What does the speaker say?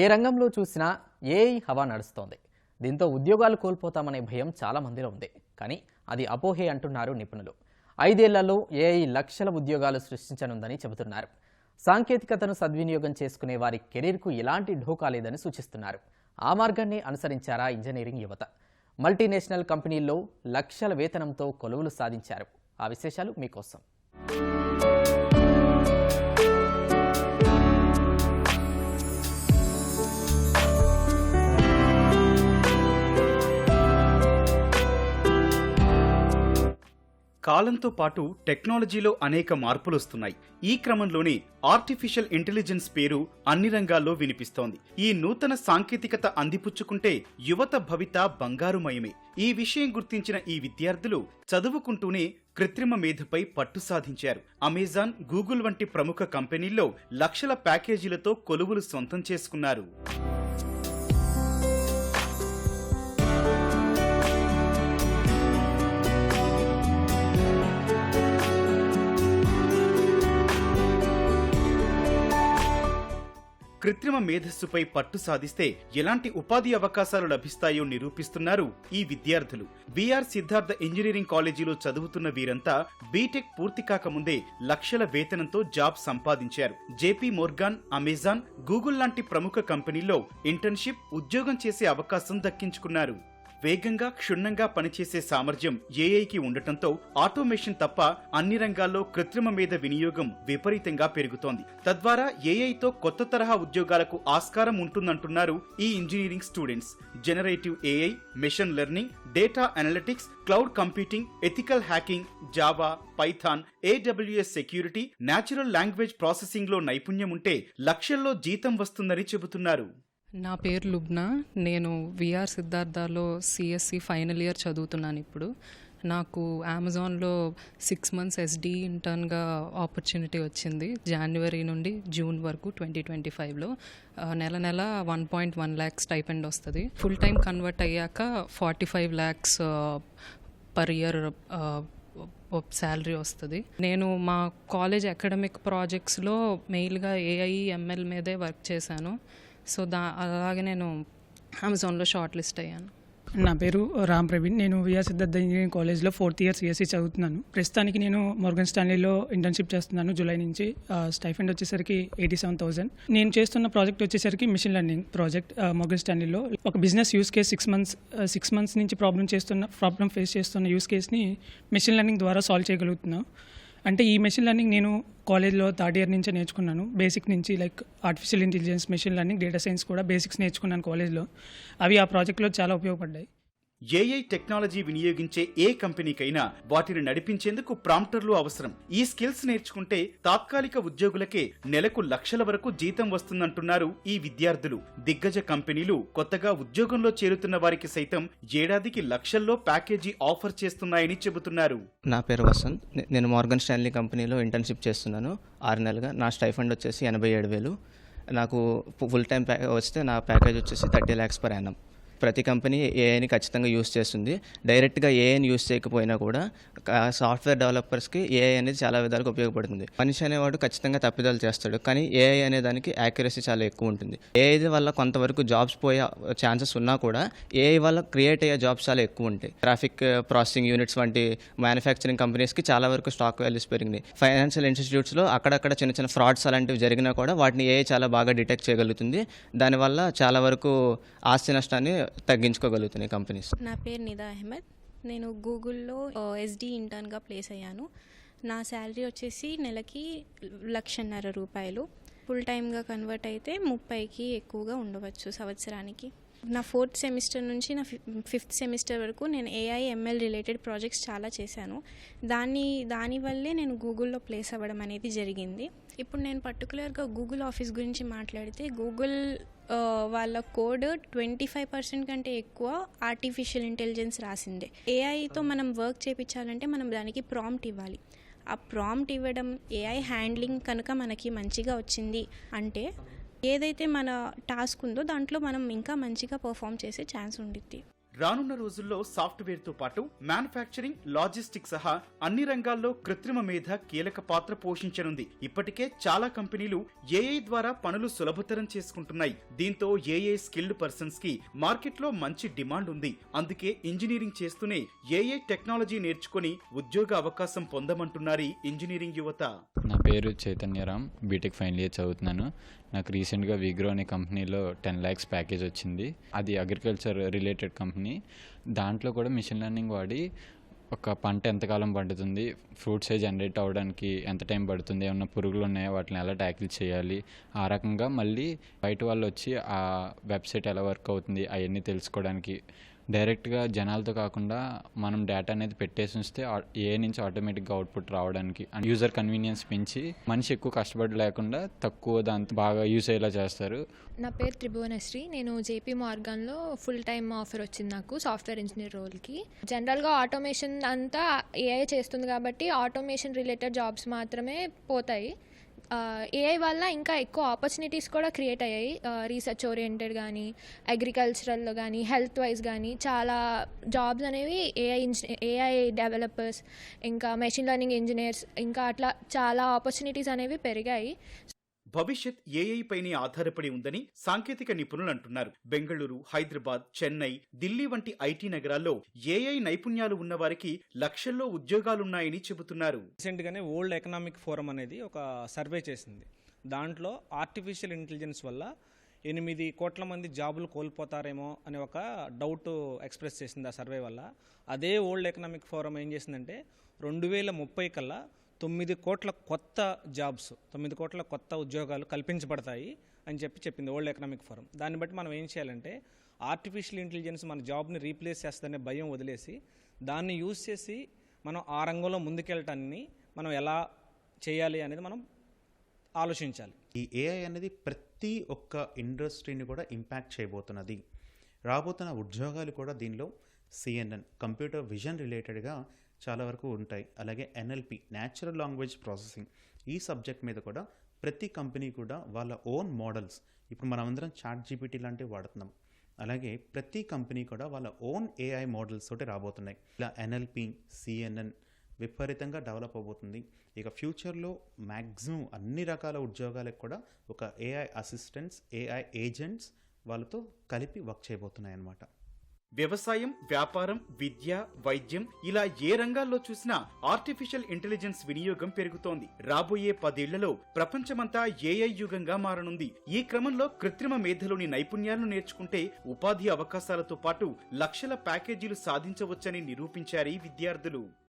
ఏ రంగంలో చూసినా ఏఐ హవా నడుస్తోంది. దీంతో ఉద్యోగాలు కోల్పోతామనే భయం చాలా మందిలో ఉంది. కానీ అది అపోహే అంటున్నారు నిపుణులు. ఐదేళ్ళలో ఏఐ లక్షల ఉద్యోగాలు సృష్టించనుందని చెబుతున్నారు. సాంకేతికతను సద్వినియోగం చేసుకునే వారి కెరీర్కు ఎలాంటి ఢోకా లేదని సూచిస్తున్నారు. ఆ మార్గాన్ని అనుసరించారా ఇంజనీరింగ్ యువత. మల్టీనేషనల్ కంపెనీల్లో లక్షల వేతనంతో కొలువులు సాధించారు. ఆ విశేషాలు మీకోసం. కాలంతో పాటు టెక్నాలజీలో అనేక మార్పులు వస్తున్నాయి ఈ క్రమంలోనే ఆర్టిఫిషియల్ ఇంటెలిజెన్స్ పేరు అన్ని రంగాల్లో వినిపిస్తోంది. ఈ నూతన సాంకేతికత అందిపుచ్చుకుంటే యువత భవిత బంగారుమయమే. ఈ విషయం గుర్తించిన ఈ విద్యార్థులు చదువుకుంటూనే కృత్రిమ మేధపై పట్టు సాధించారు. అమెజాన్ గూగుల్ వంటి ప్రముఖ కంపెనీల్లో లక్షల ప్యాకేజీలతో కొలువులు సొంతం చేసుకున్నారు. కృత్రిమ మేధస్సుపై పట్టు సాధిస్తే ఎలాంటి ఉపాధి అవకాశాలు లభిస్తాయో నిరూపిస్తున్నారు ఈ విద్యార్థులు. బీఆర్ సిద్ధార్థ ఇంజనీరింగ్ కాలేజీలో చదువుతున్న వీరంతా బీటెక్ పూర్తి కాకముందే లక్షల వేతనంతో జాబ్ సంపాదించారు. జేపీ మోర్గాన్ అమెజాన్ గూగుల్ లాంటి ప్రముఖ కంపెనీల్లో ఇంటర్న్షిప్ ఉద్యోగం చేసే అవకాశం దక్కించుకున్నారు. వేగంగా క్షుణ్ణంగా పనిచేసే సామర్థ్యం ఏఐకి ఉండటంతో ఆటోమేషన్ తప్ప అన్ని రంగాల్లో కృత్రిమ మీద వినియోగం విపరీతంగా పెరుగుతోంది. తద్వారా ఏఐతో కొత్త తరహా ఉద్యోగాలకు ఆస్కారం ఉంటుందంటున్నారు ఈ engineering students. Generative AI machine learning data analytics cloud computing ethical hacking Java Python AWS security natural language ప్రాసెసింగ్లో నైపుణ్యం ఉంటే లక్షల్లో జీతం వస్తుందని చెబుతున్నారు. నా పేరు లుబ్నా. నేను విఆర్ సిద్ధార్థలో సిఎస్సి ఫైనల్ ఇయర్ చదువుతున్నాను ఇప్పుడు. నాకు అమెజాన్లో సిక్స్ మంత్స్ ఎస్డి ఇంటర్న్గా ఆపర్చునిటీ వచ్చింది. జనవరి నుండి జూన్ వరకు ట్వంటీ ట్వంటీ ఫైవ్లో నెల నెల one point one lakhs stipend వస్తుంది. ఫుల్ టైం కన్వర్ట్ అయ్యాక forty five lakhs per year salary వస్తుంది. నేను మా కాలేజ్ అకాడమిక్ ప్రాజెక్ట్స్లో మెయిల్గా ఏఐ ఎంఎల్ మీదే వర్క్ చేశాను. సో దా అలాగే నేను అమెజాన్లో షార్ట్ లిస్ట్ అయ్యాను. నా పేరు రామ్ ప్రవీణ్. నేను విఆర్ సిద్ధార్థ ఇంజనీరింగ్ కాలేజ్లో ఫోర్త్ ఇయర్ సిఎస్సి చదువుతున్నాను. ప్రస్తుతానికి నేను మోర్గన్ స్టాన్లీలో ఇంటర్న్షిప్ చేస్తున్నాను. జూలై నుంచి స్టైఫెండ్ వచ్చేసరికి ఎయిటీ సెవెన్ థౌసండ్. నేను చేస్తున్న ప్రాజెక్ట్ వచ్చేసరికి మిషన్ లెర్నింగ్ ప్రాజెక్ట్ మోర్గన్ స్టాన్లీలో. ఒక business use case six months six months నుంచి ప్రాబ్లం చేస్తున్న ప్రాబ్లం ఫేస్ చేస్తున్న యూస్ కేస్ని మిషన్ లెర్నింగ్ ద్వారా సాల్వ్ చేయగలుగుతున్నాను అంటే ఈ మెషిన్ లెర్నింగ్ నేను కాలేజ్లో థర్డ్ ఇయర్ నుంచే నేర్చుకున్నాను. బేసిక్ నుంచి like artificial intelligence machine learning data science కూడా బేసిక్స్ నేర్చుకున్నాను కాలేజ్లో అవి ఆ ప్రాజెక్ట్లో చాలా ఉపయోగపడ్డాయి. ఏఐ టెక్నాలజీ వినియోగించే ఏ కంపెనీకైనా వాటిని నడిపించేందుకు ప్రాంప్టర్లు అవసరం. ఈ స్కిల్స్ నేర్చుకుంటే తాత్కాలిక ఉద్యోగులకే నెలకు లక్షల వరకు జీతం వస్తుందంటున్నారు ఈ విద్యార్థులు. దిగ్గజ కంపెనీలు కొత్తగా ఉద్యోగంలో చేరుతున్న వారికి సైతం ఏడాదికి లక్షల్లో ప్యాకేజీ ఆఫర్ చేస్తున్నాయని చెబుతున్నారు. నా పేరు వసంత్. నేను మార్గన్ స్టాన్లీ కంపెనీలో ఇంటర్న్షిప్ చేస్తున్నాను. ఆరు నెలలుగా నా స్టైఫండ్ వచ్చేసి ఎనభై ఏడు వేలు. నాకు ఫుల్ టైం వస్తే నా ప్యాకేజ్ వచ్చేసి థర్టీ ల్యాక్స్ పర్ యానం. ప్రతి కంపెనీ ఏఐని ఖచ్చితంగా యూస్ చేస్తుంది. డైరెక్ట్గా ఏఐని యూస్ చేయకపోయినా కూడా సాఫ్ట్వేర్ డెవలపర్స్కి ఏఐ అనేది చాలా విధాలుగా ఉపయోగపడుతుంది. మనిషి అనేవాడు ఖచ్చితంగా తప్పిదాలు చేస్తాడు. కానీ ఏఐ అనే దానికి యాక్యురసీ చాలా ఎక్కువ ఉంటుంది. ఏఐ వల్ల కొంతవరకు జాబ్స్ పోయే ఛాన్సెస్ ఉన్నా కూడా ఏఐ వల్ల క్రియేట్ అయ్యే జాబ్స్ చాలా ఎక్కువ ఉంటాయి. ట్రాఫిక్ ప్రాసెసింగ్ యూనిట్స్ వంటి మ్యానుఫ్యాక్చరింగ్ కంపెనీస్కి చాలా వరకు స్టాక్ వాల్యూస్ పెరిగినాయి. ఫైనాన్షియల్ ఇన్స్టిట్యూట్స్లో అక్కడక్కడ చిన్న చిన్న ఫ్రాడ్స్ అలాంటివి జరిగినా కూడా వాటిని ఏఐ చాలా బాగా డిటెక్ట్ చేయగలుగుతుంది. దానివల్ల చాలా వరకు ఆస్తి నష్టాన్ని తగ్గించుకోగలుగుతున్నాయి కంపెనీస్? నా పేరు నిదా అహ్మద్. నేను గూగుల్లో ఎస్డి ఇంటర్న్గా ప్లేస్ అయ్యాను. నా శాలరీ వచ్చేసి నెలకి లక్షన్నర రూపాయలు. ఫుల్ టైమ్గా కన్వర్ట్ అయితే ముప్పైకి ఎక్కువగా ఉండవచ్చు సంవత్సరానికి. నా ఫోర్త్ సెమిస్టర్ నుంచి నా ఫిఫ్త్ సెమిస్టర్ వరకు నేను ఏఐ ఎంఎల్ రిలేటెడ్ ప్రాజెక్ట్స్ చాలా చేశాను. దాన్ని దానివల్లే నేను గూగుల్లో ప్లేస్ అవ్వడం అనేది జరిగింది. ఇప్పుడు నేను పర్టికులర్గా గూగుల్ ఆఫీస్ గురించి మాట్లాడితే గూగుల్ వాళ్ళ కోడ్ ట్వంటీ ఫైవ్ పర్సెంట్ కంటే ఎక్కువ ఆర్టిఫిషియల్ ఇంటెలిజెన్స్ రాసిందే. ఏఐతో మనం వర్క్ చేయించాలంటే మనం దానికి ప్రాంప్ట్ ఇవ్వాలి. ఆ ప్రాంప్ట్ ఇవ్వడం ఏఐ హ్యాండ్లింగ్ కనుక మనకి మంచిగా వచ్చింది అంటే ఏదైతే మన టాస్క్ ఉందో దాంట్లో మనం ఇంకా మంచిగా పర్ఫామ్ చేసే ఛాన్స్ ఉండిద్ది. రానున్న రోజుల్లో సాఫ్ట్వేర్తో పాటు మ్యానుఫ్యాక్చరింగ్ లాజిస్టిక్ సహా అన్ని రంగాల్లో కృత్రిమ మేధ కీలక పాత్ర పోషించనుంది. ఇప్పటికే చాలా కంపెనీలు ఏఐ ద్వారా పనులు సులభతరం చేసుకుంటున్నాయి. దీంతో ఏఐ స్కిల్డ్ పర్సన్స్కి మార్కెట్లో మంచి డిమాండ్ ఉంది. అందుకే ఇంజనీరింగ్ చేస్తూనే ఏఐ టెక్నాలజీ నేర్చుకుని ఉద్యోగ అవకాశం పొందమంటున్నారు ఇంజనీరింగ్ యువత. నా పేరు చైతన్యరామ్ బీటెక్ ఫైనల్ ఇయర్ చదువుతున్నాను. నాకు రీసెంట్గా విగ్రో అనే కంపెనీలో టెన్ ల్యాక్స్ ప్యాకేజ్ వచ్చింది. అది అగ్రికల్చర్ రిలేటెడ్ కంపెనీ దాంట్లో కూడా మిషన్ లెర్నింగ్ వాడి ఒక పంట ఎంతకాలం పండుతుంది ఫ్రూట్స్ జనరేట్ అవ్వడానికి ఎంత టైం పడుతుంది ఏమన్నా పురుగులు ఉన్నాయో వాటిని ఎలా ట్యాకిల్ చేయాలి ఆ రకంగా మళ్ళీ బయట వాళ్ళు వచ్చి ఆ వెబ్సైట్ ఎలా వర్క్ అవుతుంది అవన్నీ తెలుసుకోవడానికి డైరెక్ట్గా జనాలతో కాకుండా మనం డేటా అనేది పెట్టేసి ఉంచితే ఏ నుంచి ఆటోమేటిక్గా అవుట్పుట్ రావడానికి అండ్ యూజర్ కన్వీనియన్స్ పెంచి మనిషి ఎక్కువ కష్టపడి లేకుండా తక్కువ దాంతో బాగా యూస్ అయ్యేలా చేస్తారు. నా పేరు త్రిభువనశ్రీ. నేను జేపీ మార్గాన్లో ఫుల్ టైమ్ ఆఫర్ వచ్చింది నాకు సాఫ్ట్వేర్ ఇంజనీర్ రోల్కి. జనరల్గా ఆటోమేషన్ అంతా ఏఐ చేస్తుంది కాబట్టి ఆటోమేషన్ రిలేటెడ్ జాబ్స్ మాత్రమే పోతాయి. ఏఐ వల్ల ఇంకా ఎక్కువ ఆపర్చునిటీస్ కూడా క్రియేట్ అయ్యాయి. రీసెర్చ్ ఓరియంటెడ్ కానీ అగ్రికల్చరల్లో కానీ హెల్త్ వైజ్ కానీ చాలా జాబ్స్ అనేవి ఏఐ ఏఐ డెవలపర్స్ ఇంకా మెషిన్ లెర్నింగ్ ఇంజనీర్స్ ఇంకా అట్లా చాలా ఆపర్చునిటీస్ అనేవి పెరిగాయి. భవిష్యత్ ఏఐ పైనే ఆధారపడి ఉందని సాంకేతిక నిపుణులు అంటున్నారు. బెంగళూరు హైదరాబాద్ చెన్నై ఢిల్లీ వంటి ఐటీ నగరాల్లో ఏఐ నైపుణ్యాలు ఉన్న వారికి లక్షల్లో ఉద్యోగాలున్నాయని చెబుతున్నారు. రీసెంట్గానే వరల్డ్ ఎకనామిక్ ఫోరం అనేది ఒక సర్వే చేసింది. దాంట్లో ఆర్టిఫిషియల్ ఇంటెలిజెన్స్ వల్ల ఎనిమిది కోట్ల మంది జాబులు కోల్పోతారేమో అనే ఒక డౌట్ ఎక్స్ప్రెస్ చేసింది ఆ సర్వే వల్ల. అదే వరల్డ్ ఎకనామిక్ ఫోరం ఏం చేసిందంటే రెండు వేల ముప్పై కల్లా తొమ్మిది కోట్ల కొత్త జాబ్స్ తొమ్మిది కోట్ల కొత్త ఉద్యోగాలు కల్పించబడతాయి అని చెప్పి చెప్పింది వరల్డ్ ఎకనామిక్ ఫోరం దాన్ని బట్టి మనం ఏం చేయాలంటే ఆర్టిఫిషియల్ ఇంటెలిజెన్స్ మన జాబ్ని రీప్లేస్ చేస్తుందనే భయం వదిలేసి దాన్ని యూజ్ చేసి మనం ఆ రంగంలో ముందుకెళ్ళటాన్ని మనం ఎలా చేయాలి అనేది మనం ఆలోచించాలి. ఈ ఏఐ అనేది ప్రతి ఒక్క ఇండస్ట్రీని కూడా ఇంపాక్ట్ చేయబోతున్నది. రాబోతున్న ఉద్యోగాలు కూడా దీనిలో సిఎన్ఎన్ కంప్యూటర్ విజన్ రిలేటెడ్గా చాలా వరకు ఉంటాయి. అలాగే ఎన్ఎల్పి న్యాచురల్ లాంగ్వేజ్ ప్రాసెసింగ్ ఈ సబ్జెక్ట్ మీద కూడా ప్రతి కంపెనీ కూడా వాళ్ళ ఓన్ మోడల్స్ ఇప్పుడు మనమందరం చాట్ జీపీటీ లాంటివి వాడుతున్నాం. అలాగే ప్రతి కంపెనీ కూడా వాళ్ళ ఓన్ ఏఐ మోడల్స్ తోటి రాబోతున్నాయి. ఇలా ఎన్ఎల్పి సిఎన్ఎన్ విపరీతంగా డెవలప్ అవబోతుంది. ఇక ఫ్యూచర్లో మ్యాక్సిమం అన్ని రకాల ఉద్యోగాలకు కూడా ఒక ఏఐ అసిస్టెంట్స్ ఏఐ ఏజెంట్స్ వాళ్ళతో కలిపి వర్క్ చేయబోతున్నాయి అన్నమాట వ్యవసాయం వ్యాపారం విద్య వైద్యం ఇలా ఏ రంగాల్లో చూసినా ఆర్టిఫిషియల్ ఇంటెలిజెన్స్ వినియోగం పెరుగుతోంది. రాబోయే పదేళ్ళలో ప్రపంచమంతా ఏఐ యుగంగా మారనుంది. ఈ క్రమంలో కృత్రిమ మేధలోని నైపుణ్యాలను నేర్చుకుంటే ఉపాధి అవకాశాలతో పాటు లక్షల ప్యాకేజీలు సాధించవచ్చని నిరూపించారు విద్యార్థులు.